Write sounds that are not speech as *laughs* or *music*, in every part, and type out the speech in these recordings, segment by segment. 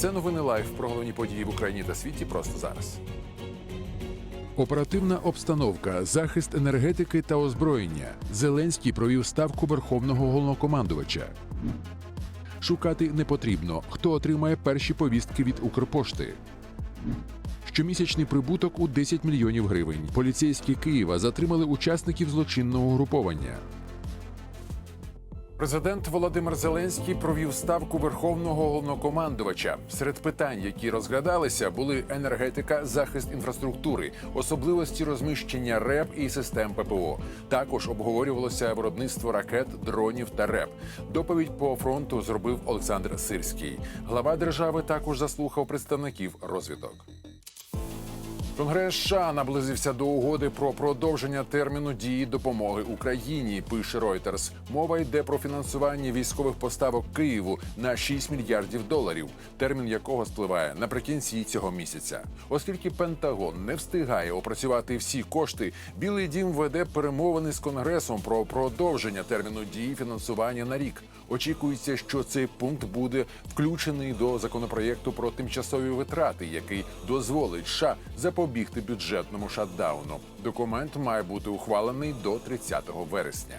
Це новини лайф про головні події в Україні та світі просто зараз. Оперативна обстановка, захист енергетики та озброєння. Зеленський провів ставку верховного головнокомандувача. Шукати не потрібно, хто отримає перші повістки від Укрпошти. Щомісячний прибуток у 10 мільйонів гривень. Поліцейські Києва затримали учасників злочинного угруповання. Президент Володимир Зеленський провів ставку верховного головнокомандувача. Серед питань, які розглядалися, були енергетика, захист інфраструктури, особливості розміщення РЕП і систем ППО. Також обговорювалося виробництво ракет, дронів та РЕП. Доповідь по фронту зробив Олександр Сирський. Глава держави також заслухав представників розвідок. Конгрес США наблизився до угоди про продовження терміну дії допомоги Україні. Пише Reuters. Мова йде про фінансування військових поставок Києву на 6 мільярдів доларів, термін якого спливає наприкінці цього місяця. Оскільки Пентагон не встигає опрацювати всі кошти, Білий Дім веде перемовини з Конгресом про продовження терміну дії фінансування на рік. Очікується, що цей пункт буде включений до законопроєкту про тимчасові витрати, який дозволить США запобігти бюджетному шатдауну. Документ має бути ухвалений до 30 вересня.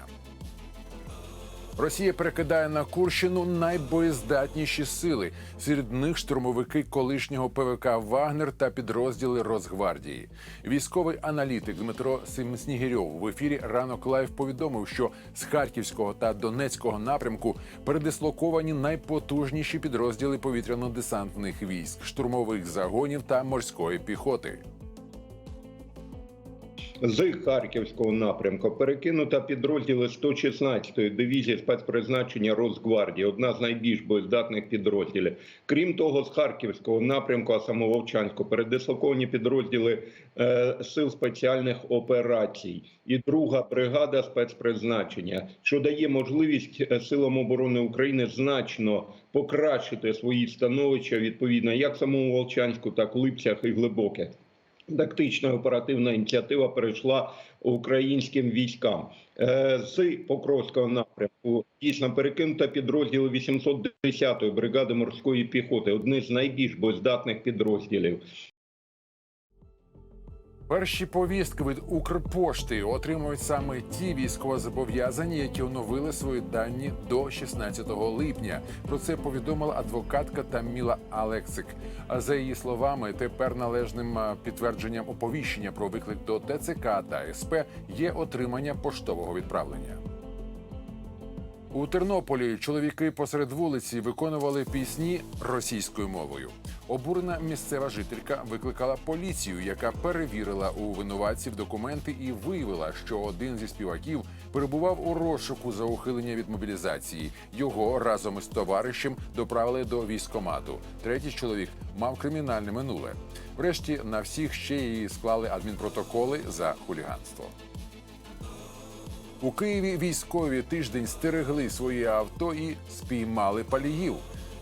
Росія перекидає на Курщину найбоєздатніші сили. Серед них штурмовики колишнього ПВК Вагнер та підрозділи Росгвардії. Військовий аналітик Дмитро Симснігірьов в ефірі ранок лайв повідомив, що з Харківського та Донецького напрямку передислоковані найпотужніші підрозділи повітряно-десантних військ, штурмових загонів та морської піхоти. З Харківського напрямку перекинута підрозділи 116-ї дивізії спецпризначення Росгвардії, одна з найбільш боєздатних підрозділів. Крім того, з Харківського напрямку, а саме Вовчанську, передислоковані підрозділи е, сил спеціальних операцій і друга бригада спецпризначення, що дає можливість е, силам оборони України значно покращити свої становища відповідно як самому Волчанську, так і Липцях і Глибоких. Тактична оперативна ініціатива перейшла українським військам Е, з Покровського напрямку. Дійсно перекинута підрозділи 810-ї бригади морської піхоти, одне з найбільш боєздатних підрозділів. Перші повістки від Укрпошти отримують саме ті військовозобов'язані, які оновили свої дані до 16 липня. Про це повідомила адвокатка Таміла Алексик. А за її словами, тепер належним підтвердженням оповіщення про виклик до ТЦК та СП є отримання поштового відправлення. У Тернополі чоловіки посеред вулиці виконували пісні російською мовою. Обурена місцева жителька викликала поліцію, яка перевірила у винуватців документи і виявила, що один зі співаків перебував у розшуку за ухилення від мобілізації. Його разом із товаришем доправили до військкомату. Третій чоловік мав кримінальне минуле. Врешті на всіх ще й склали адмінпротоколи за хуліганство. У Києві військові тиждень стерегли свої авто і спіймали паліїв.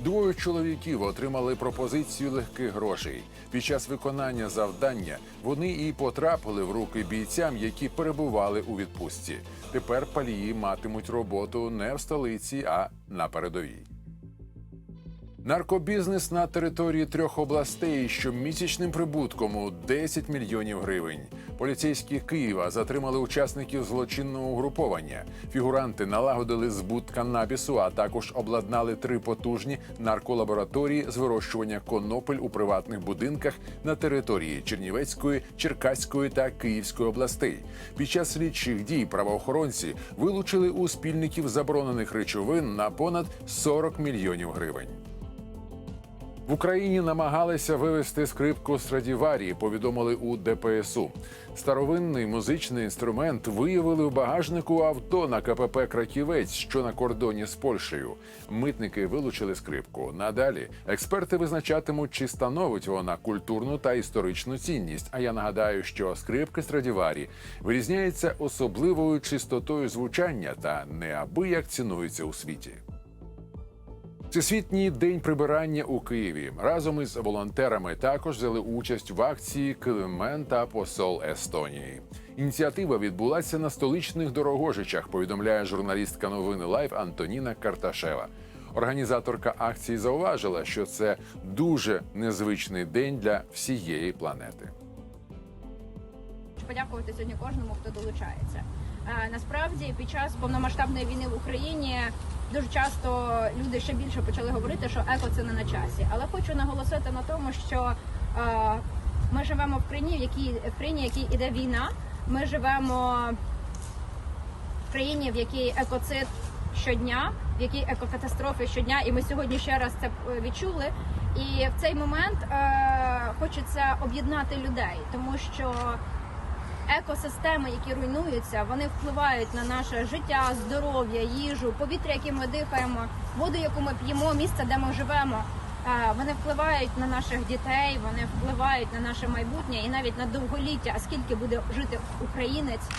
Двоє чоловіків отримали пропозицію легких грошей. Під час виконання завдання вони і потрапили в руки бійцям, які перебували у відпустці. Тепер палії матимуть роботу не в столиці, а на передовій. Наркобізнес на території трьох областей з щомісячним прибутком у 10 мільйонів гривень. Поліцейські Києва затримали учасників злочинного угруповання. Фігуранти налагодили збут канабісу, а також обладнали три потужні нарколабораторії з вирощування конопель у приватних будинках на території Чернівецької, Черкаської та Київської областей. Під час слідчих дій правоохоронці вилучили у спільників заборонених речовин на понад 40 мільйонів гривень. В Україні намагалися вивести скрипку Страдіварі, повідомили у ДПСУ. Старовинний музичний інструмент виявили в багажнику авто на КПП Краківець, що на кордоні з Польщею. Митники вилучили скрипку. Надалі експерти визначатимуть, чи становить вона культурну та історичну цінність. А я нагадаю, що скрипки Страдіварі вирізняються особливою чистотою звучання та неабияк цінуються у світі. Всесвітній день прибирання у Києві разом із волонтерами також взяли участь в акції Килимен та посол Естонії. Ініціатива відбулася на столичних дорогожичах. Повідомляє журналістка новини Лайв Антоніна Карташева. Організаторка акції зауважила, що це дуже незвичний день для всієї планети. Подякувати сьогодні кожному, хто долучається. Е, Насправді, під час повномасштабної війни в Україні дуже часто люди ще більше почали говорити, що еко це не на часі. Але хочу наголосити на тому, що е, ми живемо в країні, в якій в країні, в якій іде війна. Ми живемо в країні, в якій екоцид щодня, в якій екокатастрофи щодня, і ми сьогодні ще раз це е, відчули. І в цей момент е, хочеться об'єднати людей, тому що екосистеми, які руйнуються, вони впливають на наше життя, здоров'я, їжу, повітря, яке ми дихаємо, воду, яку ми п'ємо, місце, де ми живемо. Е, Вони впливають на наших дітей, вони впливають на наше майбутнє і навіть на довголіття. А скільки буде жити українець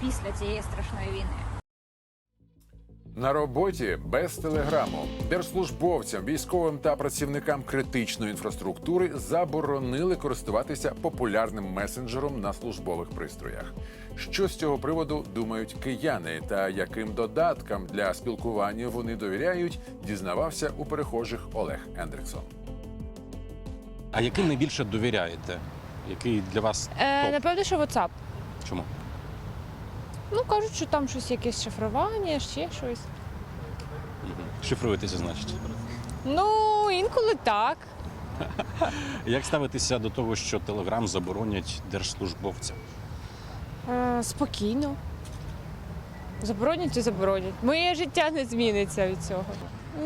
після цієї страшної війни? На роботі без телеграму держслужбовцям, військовим та працівникам критичної інфраструктури заборонили користуватися популярним месенджером на службових пристроях. Що з цього приводу думають кияни та яким додаткам для спілкування вони довіряють, дізнавався у перехожих Олег Ендриксон. А яким найбільше довіряєте? Який для вас Е, напевно, що WhatsApp. Чому? Ну, кажуть, що там щось якесь шифрування, ще щось. Шифруєтеся, значить. Ну, інколи так. *laughs* Як ставитися до того, що Телеграм заборонять держслужбовцям? Е, спокійно. Заборонять і заборонять. Моє життя не зміниться від цього.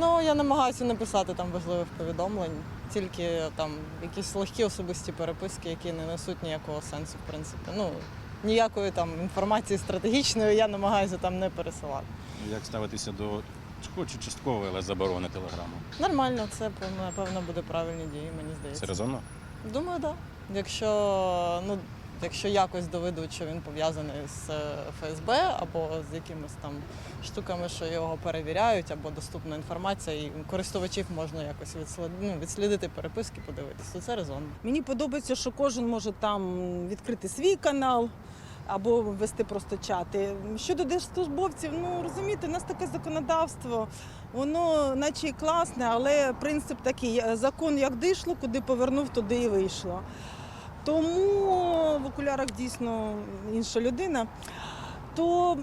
Ну, я намагаюся не писати там важливих повідомлень, тільки там якісь легкі особисті переписки, які не несуть ніякого сенсу, в принципі. Ну, ніякої там інформації стратегічної я намагаюся там не пересилати. Як ставитися до хочу часткової, але заборони Телеграму? Нормально, це напевно буде правильні дії, мені здається. Це резонно? Думаю, так. Да. Якщо, ну, якщо якось доведуть, що він пов'язаний з е, ФСБ або з якимись там штуками, що його перевіряють, або доступна інформація, і користувачів можна якось відслідити, ну, відслідити переписки, подивитися, то це резонно. Мені подобається, що кожен може там відкрити свій канал або вести просто чати. Щодо держслужбовців, ну розумієте, у нас таке законодавство, воно наче і класне, але принцип такий: е, закон як дишло, куди повернув, туди і вийшло. Тому в окулярах дійсно інша людина. То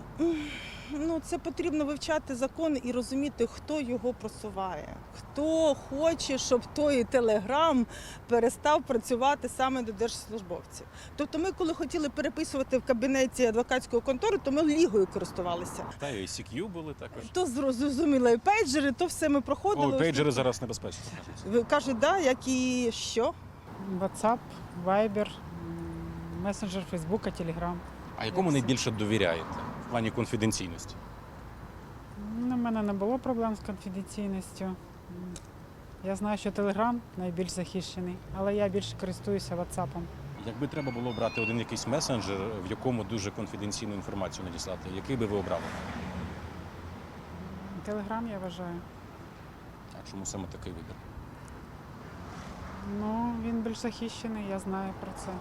ну, це потрібно вивчати закон і розуміти, хто його просуває, хто хоче, щоб той телеграм перестав працювати саме до держслужбовців. Тобто, ми, коли хотіли переписувати в кабінеті адвокатської контори, то ми лігою користувалися. Та і ICQ були також. То зрозуміло і пейджери, то все ми проходили. О, пейджери зараз небезпечні. Ви кажуть, да, як і що? WhatsApp, Viber, месенджер Фейсбука, Telegram. А якому найбільше довіряєте в плані конфіденційності? Ну, У мене не було проблем з конфіденційністю. Я знаю, що Telegram найбільш захищений, але я більше користуюся WhatsApp. Якби треба було брати один якийсь месенджер, в якому дуже конфіденційну інформацію надіслати, який би ви обрали? Telegram, я вважаю. А чому саме такий вибір? Ну, більш захищений, я знаю про це.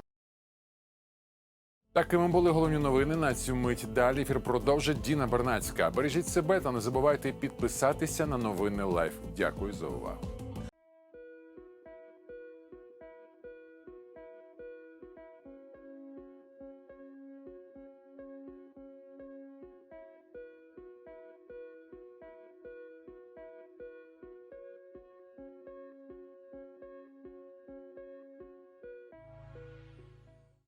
Такими були головні новини на цю мить. Далі ефір продовжить Діна Бернацька. Бережіть себе та не забувайте підписатися на новини Лайф. Дякую за увагу.